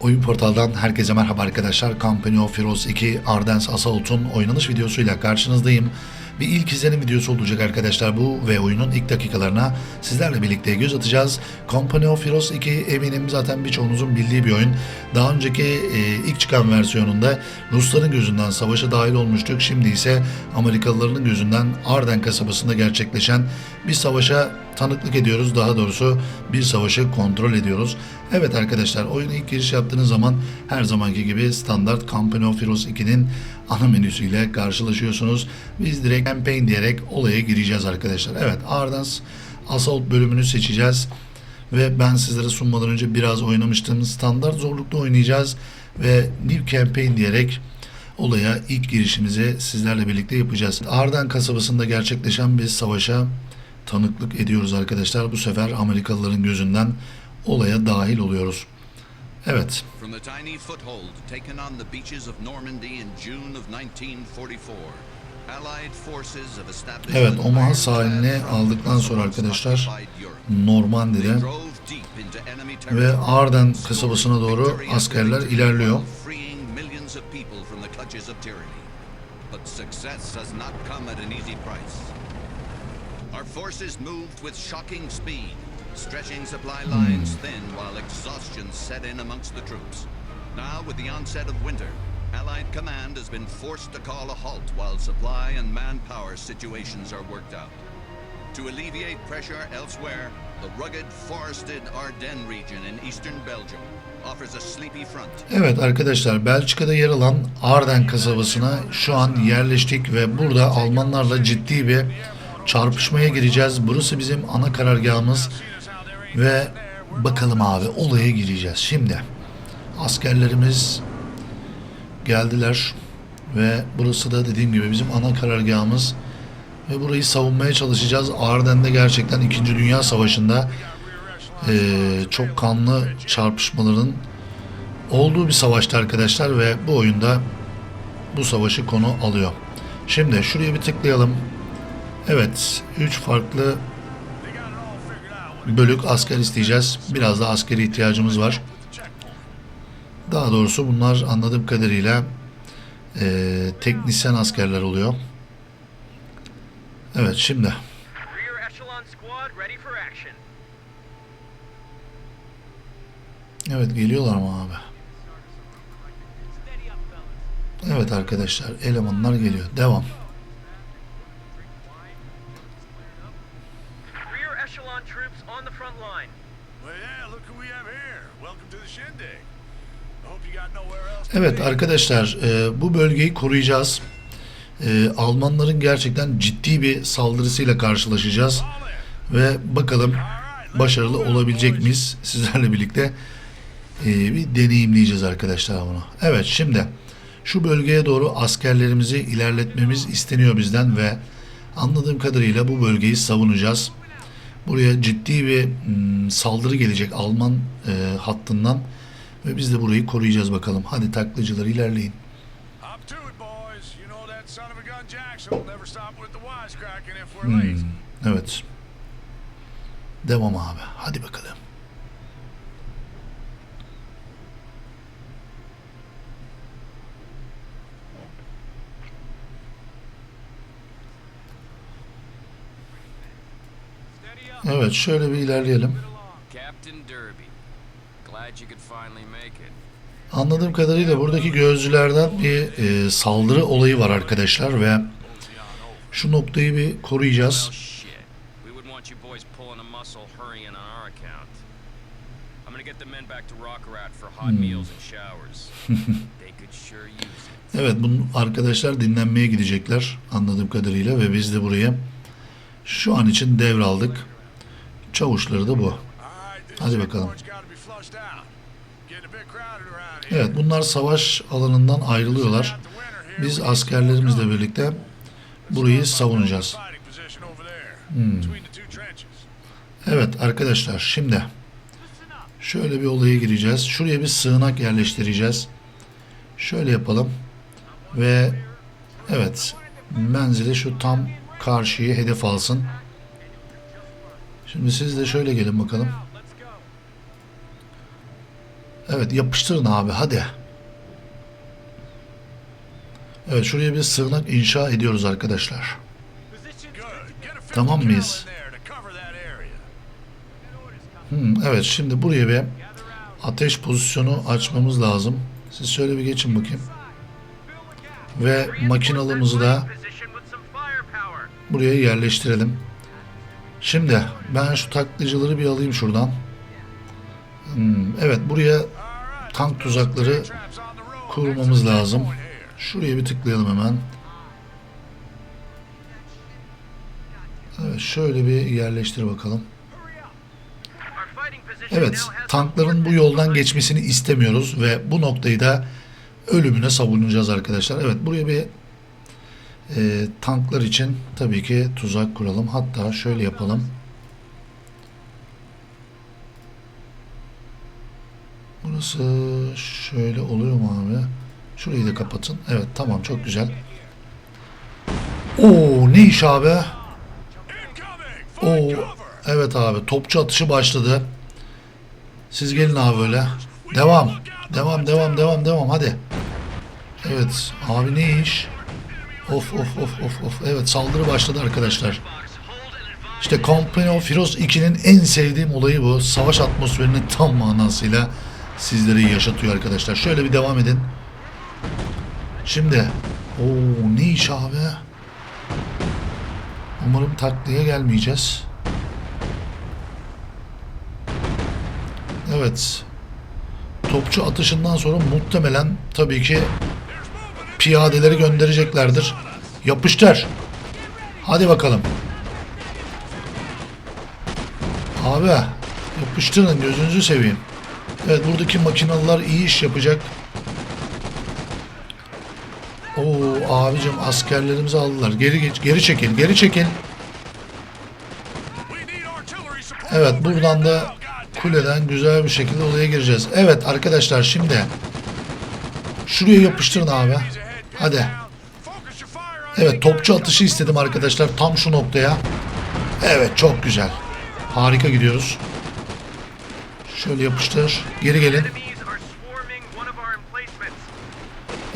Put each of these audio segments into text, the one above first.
Oyun portaldan herkese merhaba arkadaşlar. Company of Heroes 2 Ardens Assault'un oynanış videosuyla karşınızdayım. Bir ilk izlenim videosu olacak arkadaşlar bu ve oyunun ilk dakikalarına sizlerle birlikte göz atacağız. Company of Heroes 2 eminim zaten birçoğunuzun bildiği bir oyun. Daha önceki e, ilk çıkan versiyonunda Rusların gözünden savaşa dahil olmuştuk. Şimdi ise Amerikalıların gözünden Arden kasabasında gerçekleşen bir savaşa tanıklık ediyoruz. Daha doğrusu bir savaşı kontrol ediyoruz. Evet arkadaşlar oyuna ilk giriş yaptığınız zaman her zamanki gibi standart Company of Heroes 2'nin ana menüsüyle karşılaşıyorsunuz. Biz direkt campaign diyerek olaya gireceğiz arkadaşlar. Evet Ardens Assault bölümünü seçeceğiz. Ve ben sizlere sunmadan önce biraz oynamıştım. Standart zorlukta oynayacağız. Ve New Campaign diyerek olaya ilk girişimizi sizlerle birlikte yapacağız. Arden kasabasında gerçekleşen bir savaşa tanıklık ediyoruz arkadaşlar. Bu sefer Amerikalıların gözünden olaya dahil oluyoruz. Evet. From the tiny foothold taken on the beaches of Normandy in June of 1944, Allied forces have established Evet, Omaha sahilini aldıktan sonra arkadaşlar. Normandi'de ve Arden kasabasına doğru askerler ilerliyor. But success has not come at an easy price. Our forces moved with shocking speed, stretching supply lines thin while exhaustion set in amongst the troops. Now, with the onset of winter, Allied command has been forced to call a halt while supply and manpower situations are worked out. To alleviate pressure elsewhere, the rugged, forested Ardennes region in eastern Belgium offers a sleepy front. Evet arkadaşlar Belçika'da yer alan Arden kasabasına şu an yerleştik ve burada Almanlarla ciddi bir çarpışmaya gireceğiz. Burası bizim ana karargahımız ve bakalım abi olaya gireceğiz. Şimdi askerlerimiz geldiler ve burası da dediğim gibi bizim ana karargahımız ve burayı savunmaya çalışacağız. Arden'de gerçekten 2. Dünya Savaşı'nda eee, çok kanlı çarpışmaların olduğu bir savaştı arkadaşlar ve bu oyunda bu savaşı konu alıyor. Şimdi şuraya bir tıklayalım. Evet, 3 farklı bölük asker isteyeceğiz. Biraz da askeri ihtiyacımız var. Daha doğrusu bunlar anladığım kadarıyla eee, teknisyen askerler oluyor. Evet şimdi evet geliyorlar mı abi? Evet arkadaşlar elemanlar geliyor. Devam. Evet arkadaşlar e, bu bölgeyi koruyacağız. E, Almanların gerçekten ciddi bir saldırısıyla karşılaşacağız. Ve bakalım başarılı olabilecek miyiz sizlerle birlikte e, bir deneyimleyeceğiz arkadaşlar bunu. Evet şimdi şu bölgeye doğru askerlerimizi ilerletmemiz isteniyor bizden ve anladığım kadarıyla bu bölgeyi savunacağız. Buraya ciddi bir mm, saldırı gelecek Alman e, hattından ve biz de burayı koruyacağız bakalım. Hadi taklacılar ilerleyin. Hmm, evet. Devam abi. Hadi bakalım. Evet şöyle bir ilerleyelim. Anladığım kadarıyla buradaki gözcülerden bir e, saldırı olayı var arkadaşlar ve şu noktayı bir koruyacağız. Well, shit. We wouldn't want you boys pulling a muscle hurrying on our account. I'm gonna get the men back to Rockerat for hot meals and showers. they could sure use it. Evet bu arkadaşlar dinlenmeye gidecekler anladığım kadarıyla ve biz de buraya şu an için devraldık. Çavuşları da bu. Hadi shit bakalım. Evet bunlar savaş alanından ayrılıyorlar. Biz askerlerimizle birlikte burayı savunacağız. Hmm. Evet arkadaşlar şimdi şöyle bir olaya gireceğiz. Şuraya bir sığınak yerleştireceğiz. Şöyle yapalım. Ve evet menzili şu tam karşıyı hedef alsın. Şimdi siz de şöyle gelin bakalım. Evet yapıştırın abi hadi. Evet şuraya bir sığınak inşa ediyoruz arkadaşlar. Tamam 50 mıyız? Hmm, evet şimdi buraya bir ateş pozisyonu açmamız lazım. Siz şöyle bir geçin bakayım. Ve makinalımızı da buraya yerleştirelim. Şimdi ben şu taklacıları bir alayım şuradan. Hmm, evet buraya. Tank tuzakları kurmamız lazım. Şuraya bir tıklayalım hemen. Evet şöyle bir yerleştir bakalım. Evet, tankların bu yoldan geçmesini istemiyoruz ve bu noktayı da ölümüne savunacağız arkadaşlar. Evet, buraya bir e, tanklar için tabii ki tuzak kuralım. Hatta şöyle yapalım. Burası şöyle oluyor mu abi? Şurayı da kapatın. Evet, tamam çok güzel. Oo, ne iş abi? Oo, evet abi topçu atışı başladı. Siz gelin abi böyle. Devam. Devam devam devam devam hadi. Evet abi ne iş? Of of of of of. Evet saldırı başladı arkadaşlar. İşte Company of Heroes 2'nin en sevdiğim olayı bu. Savaş atmosferini tam manasıyla sizlere yaşatıyor arkadaşlar. Şöyle bir devam edin. Şimdi. Oo ne iş abi? Umarım taklaya gelmeyeceğiz. Evet. Topçu atışından sonra muhtemelen tabii ki piyadeleri göndereceklerdir. Yapıştır. Hadi bakalım. Abi yapıştırın gözünüzü seveyim. Evet buradaki makinalılar iyi iş yapacak. Oo abicim askerlerimizi aldılar. Geri geç, geri çekil, geri çekil. Evet buradan da kuleden güzel bir şekilde olaya gireceğiz. Evet arkadaşlar şimdi şuraya yapıştırın abi. Hadi. Evet topçu atışı istedim arkadaşlar tam şu noktaya. Evet çok güzel. Harika gidiyoruz. Şöyle yapıştır. Geri gelin.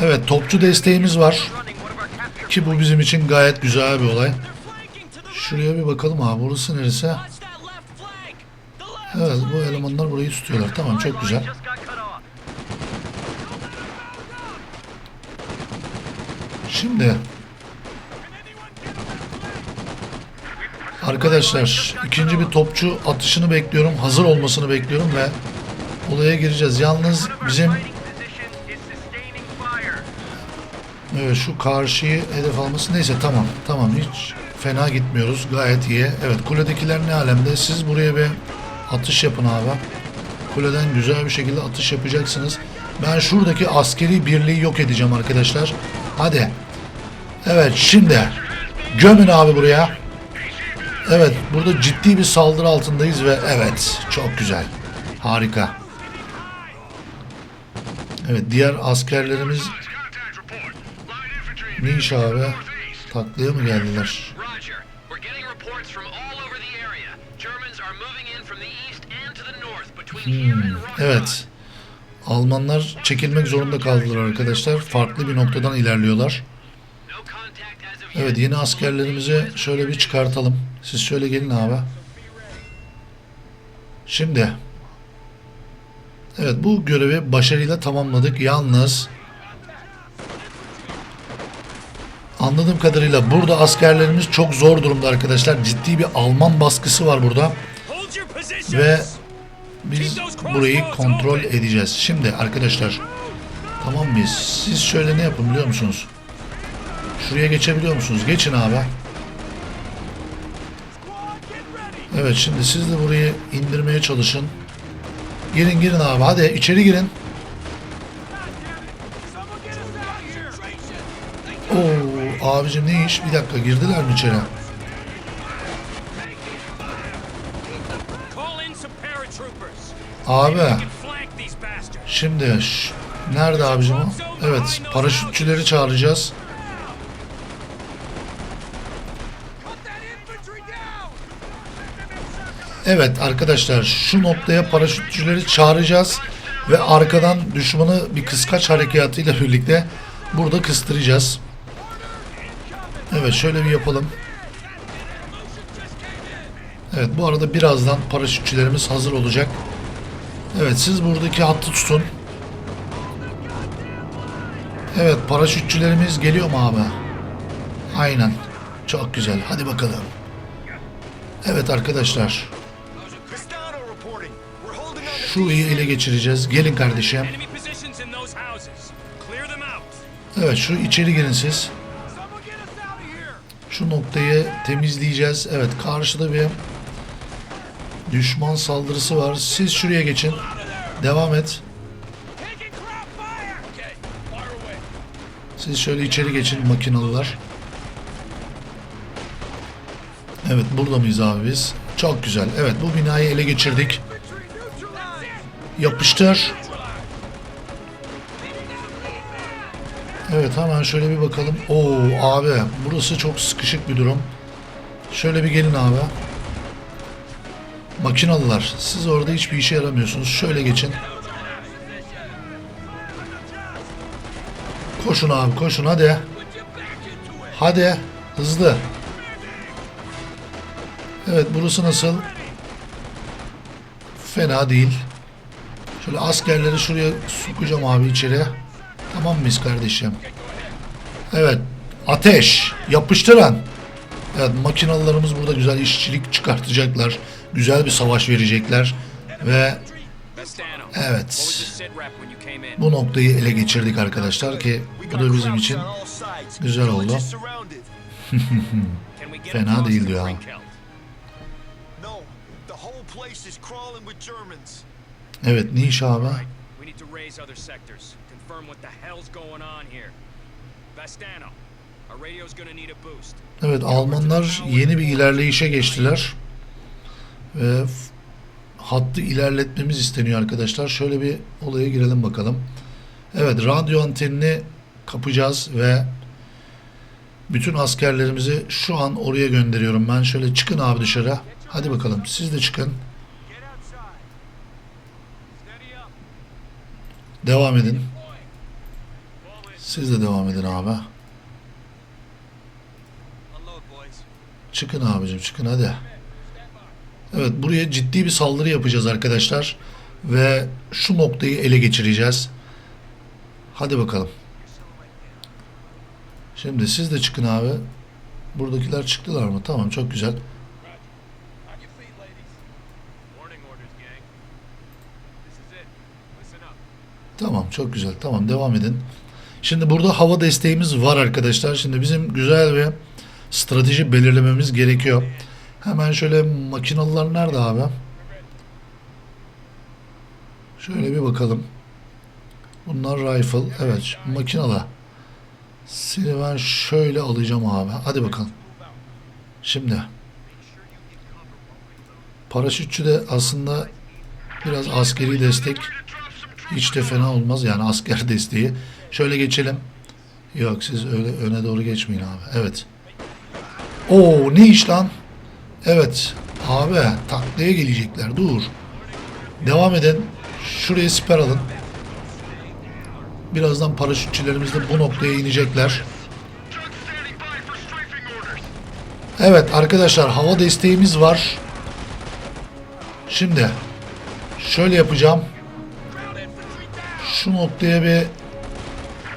Evet topçu desteğimiz var. Ki bu bizim için gayet güzel bir olay. Şuraya bir bakalım abi. Burası neresi? Evet bu elemanlar burayı tutuyorlar. Tamam çok güzel. Şimdi arkadaşlar ikinci bir topçu atışını bekliyorum. Hazır olmasını bekliyorum ve olaya gireceğiz. Yalnız bizim evet, şu karşıyı hedef alması neyse tamam tamam hiç fena gitmiyoruz. Gayet iyi. Evet kuledekiler ne alemde? Siz buraya bir atış yapın abi. Kuleden güzel bir şekilde atış yapacaksınız. Ben şuradaki askeri birliği yok edeceğim arkadaşlar. Hadi. Evet şimdi gömün abi buraya. Evet burada ciddi bir saldırı altındayız ve evet çok güzel. Harika. Evet diğer askerlerimiz ne iş abi? Taklaya mı geldiler? Rockmont. Evet. Almanlar çekilmek zorunda kaldılar arkadaşlar. Farklı bir noktadan ilerliyorlar. Evet yeni askerlerimizi şöyle bir çıkartalım. Siz şöyle gelin abi. Şimdi. Evet bu görevi başarıyla tamamladık. Yalnız anladığım kadarıyla burada askerlerimiz çok zor durumda arkadaşlar. Ciddi bir Alman baskısı var burada. Ve biz burayı kontrol edeceğiz. Şimdi arkadaşlar tamam mıyız? Siz şöyle ne yapın biliyor musunuz? Şuraya geçebiliyor musunuz? Geçin abi. Evet şimdi siz de burayı indirmeye çalışın. Girin girin abi hadi içeri girin. Oo abicim ne iş? Bir dakika girdiler mi içeri? Abi şimdi nerede abicim o? Evet paraşütçüleri çağıracağız. Evet arkadaşlar şu noktaya paraşütçüleri çağıracağız Ve arkadan düşmanı bir kıskaç harekatıyla birlikte burada kıstıracağız. Evet şöyle bir yapalım. Evet bu arada birazdan paraşütçülerimiz hazır olacak. Evet siz buradaki hattı tutun. Evet paraşütçülerimiz geliyor mu abi? Aynen. Çok güzel. Hadi bakalım. Evet arkadaşlar. Pistano reporting. We're holding on Şu iyi ele geçireceğiz. Gelin kardeşim. Evet şu içeri girin siz. Şu noktayı temizleyeceğiz. Evet karşıda bir düşman saldırısı var. Siz şuraya geçin. Devam et. Siz şöyle içeri geçin makinalılar. Evet burada mıyız abi biz? Çok güzel. Evet bu binayı ele geçirdik. Yapıştır. Evet hemen şöyle bir bakalım. Oo abi burası çok sıkışık bir durum. Şöyle bir gelin abi. Makinalılar siz orada hiçbir işe yaramıyorsunuz. Şöyle geçin. Koşun abi koşun hadi. Hadi hızlı. Evet burası nasıl? Fena değil. Şöyle askerleri şuraya sokacağım abi içeri. Tamam mıyız kardeşim? Evet. Ateş. Yapıştıran. Evet makinalılarımız burada güzel işçilik çıkartacaklar. Güzel bir savaş verecekler. Ve. Evet. Bu noktayı ele geçirdik arkadaşlar ki bu da bizim için güzel oldu. Fena değil diyor. Evet ne iş abi? We need to raise other sectors. Confirm what the hell's going on here. Vestano, our radio's gonna need a boost. Evet Almanlar yeni bir ilerleyişe geçtiler. Ve hattı ilerletmemiz isteniyor arkadaşlar. Şöyle bir olaya girelim bakalım. Evet radyo antenini kapacağız ve bütün askerlerimizi şu an oraya gönderiyorum. Ben şöyle çıkın abi dışarı. Hadi bakalım siz de çıkın. Devam edin. Siz de devam edin abi. Çıkın abicim çıkın hadi. Evet buraya ciddi bir saldırı yapacağız arkadaşlar. Ve şu noktayı ele geçireceğiz. Hadi bakalım. Şimdi siz de çıkın abi. Buradakiler çıktılar mı? Tamam çok güzel. Tamam çok güzel. Tamam devam edin. Şimdi burada hava desteğimiz var arkadaşlar. Şimdi bizim güzel bir strateji belirlememiz gerekiyor. Hemen şöyle makinalılar nerede abi? Şöyle bir bakalım. Bunlar rifle. Evet makinalı. Seni ben şöyle alacağım abi. Hadi bakalım. Şimdi. Paraşütçü de aslında biraz askeri destek hiç de fena olmaz yani asker desteği. Şöyle geçelim. Yok siz öyle öne doğru geçmeyin abi. Evet. Oo ne iş lan? Evet. Abi taklaya gelecekler. Dur. Devam edin. Şuraya siper alın. Birazdan paraşütçülerimiz de bu noktaya inecekler. Evet arkadaşlar hava desteğimiz var. Şimdi şöyle yapacağım. Şu noktaya bir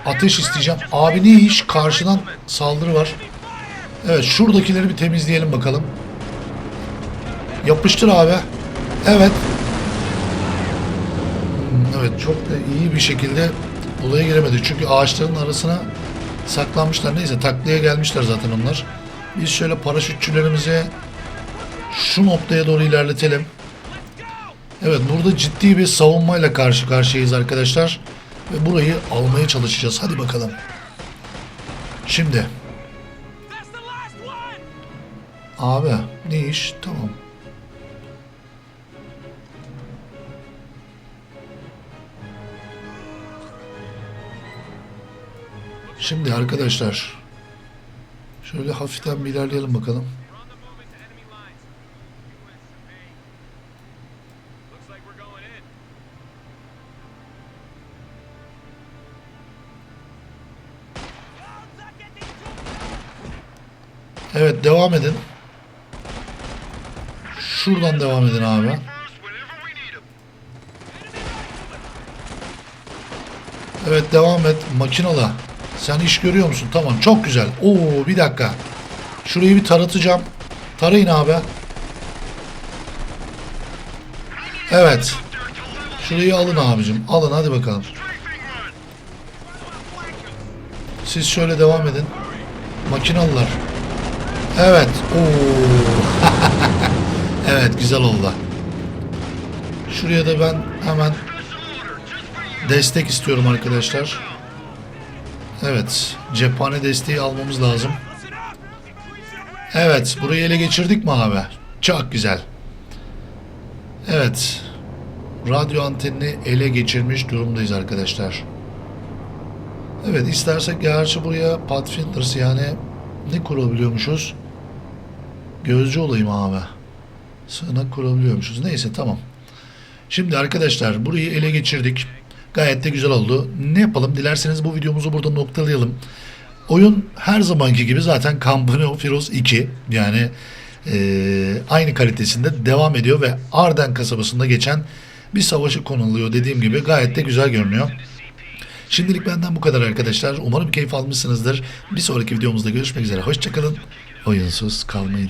ateş isteyeceğim. Abi ne iş? Karşıdan saldırı var. Evet şuradakileri bir temizleyelim bakalım. Yapıştır abi. Evet. Hmm, Evet çok da iyi bir şekilde olaya giremedi. Çünkü ağaçların arasına saklanmışlar. Neyse taklaya gelmişler zaten onlar. Biz şöyle paraşütçülerimizi şu noktaya doğru ilerletelim. Evet burada ciddi bir savunmayla karşı karşıyayız arkadaşlar. Ve burayı almaya çalışacağız. Hadi bakalım. Şimdi. Abi ne iş? Tamam. Şimdi arkadaşlar. Şöyle hafiften bir ilerleyelim bakalım. Evet devam edin. Şuradan devam edin abi. Evet devam et. Makinalı. Sen iş görüyor musun? Tamam çok güzel. Oo bir dakika. Şurayı bir taratacağım. Tarayın abi. Evet. Şurayı alın abicim. Alın hadi bakalım. Siz şöyle devam edin. Makinalılar. Evet. Evet güzel oldu. Şuraya da ben hemen destek istiyorum arkadaşlar. Evet. Cephane desteği almamız lazım. Evet. Burayı ele geçirdik mi abi? Çok güzel. Evet. Radyo antenini ele geçirmiş durumdayız arkadaşlar. Evet istersek gerçi buraya Pathfinders yani ne kurabiliyormuşuz? Gözcü olayım abi. Sığınak kurabiliyormuşuz. Neyse tamam. Şimdi arkadaşlar burayı ele geçirdik. Gayet de güzel oldu. Ne yapalım? Dilerseniz bu videomuzu burada noktalayalım. Oyun her zamanki gibi zaten Company of Heroes 2 yani eee, aynı kalitesinde devam ediyor ve Arden kasabasında geçen bir savaşı konuluyor dediğim gibi gayet de güzel görünüyor. Şimdilik benden bu kadar arkadaşlar. Umarım keyif almışsınızdır. Bir sonraki videomuzda görüşmek üzere. Hoşçakalın. Oyunsuz kalmayın.